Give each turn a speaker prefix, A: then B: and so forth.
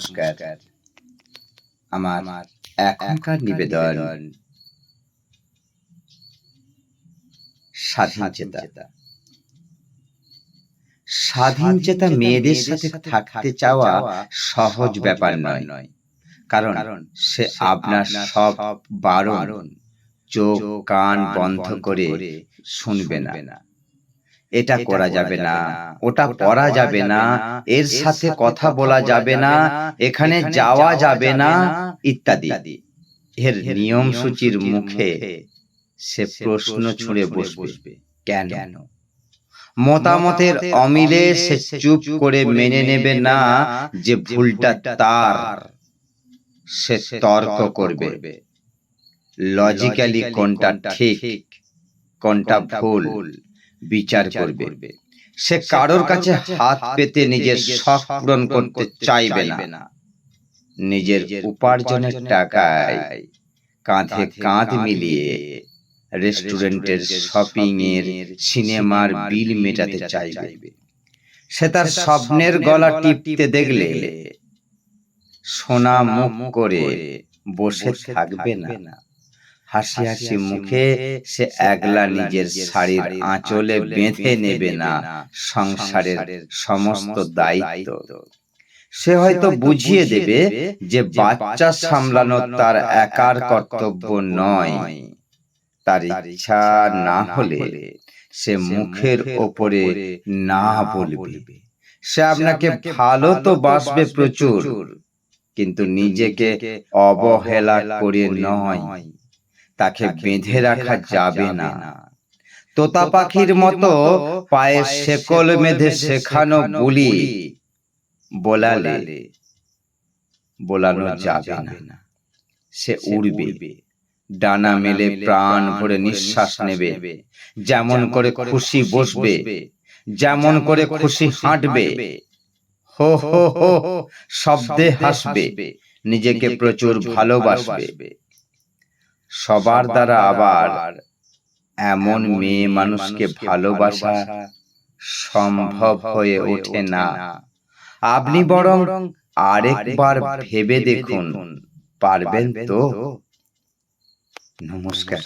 A: নমস্কার। আমার এখনকার নিবেদন স্বাধীন চেতা স্বাধীন চেতা মেয়েদের সাথে থাকতে চাওয়া সহজ ব্যাপার নয়। নয়। কারণ সে আপনার সব বারণ চোখ কান বন্ধ করে শুনবে না। এটা করা যাবে না। ওটা করা যাবে না। এর সাথে কথা বলা যাবে না। এখানে যাওয়া যাবে না। ইত্যাদি। এর নিয়ম সূচির মুখে সে প্রশ্ন ছুঁড়ে বসবে। কেন? মতামতের অমিলে সে চুপ করে মেনে নেবে না। যে ভুলটা তার সে তর্ক করবে। লজিক্যালি কোনটা ঠিক কোনটা ভুল। বিচার করবে। সে কারোর কাছে হাত পেতে নিজের শখ পূরণ করতে চাইবে না। নিজের উপার্জনের টাকায় কাঁধে কাঁধ মিলিয়ে রেস্টুরেন্টের শপিং এর সিনেমার বিল মেটাতে চাইবে। সে তার স্বপ্নের গলা টিপতে দেখলে সোনা মুখ করে বসে থাকবে না। হাসি হাসি মুখে সে একলা নিজের শাড়ির আঁচলে বেঁধে নেবে না সংসারের সমস্ত দায়িত্ব। সে হয়তো বুঝিয়ে দেবে যে বাচ্চা সামলানো তার একার কর্তব্য নয়। তার ইচ্ছা না হলে সে মুখের ওপরে না বলবে। সে আপনাকে ভালো তো বাসবে প্রচুর কিন্তু নিজেকে অবহেলা করে নয়। তাকে বেঁধে রাখা যাবে না। তোতা পাখির মতো পায়ে শেকল মেধে শেখানো বলি বোলালে। বোলানো যাবে না। সে উড়বে। ডানা মেলে প্রাণ ভরে নিঃশ্বাস নেবে। যেমন করে খুশি বসবে। যেমন করে খুশি হাঁটবে। হো হো হো শব্দে হাসবে। নিজেকে প্রচুর ভালোবাসবে। সবার দ্বারা আবার এমন মেয়ে মানুষকে ভালোবাসা সম্ভব হয়ে ওঠে না। আপনি বরং আরেকবার ভেবে দেখুন। পারবেন তো? নমস্কার।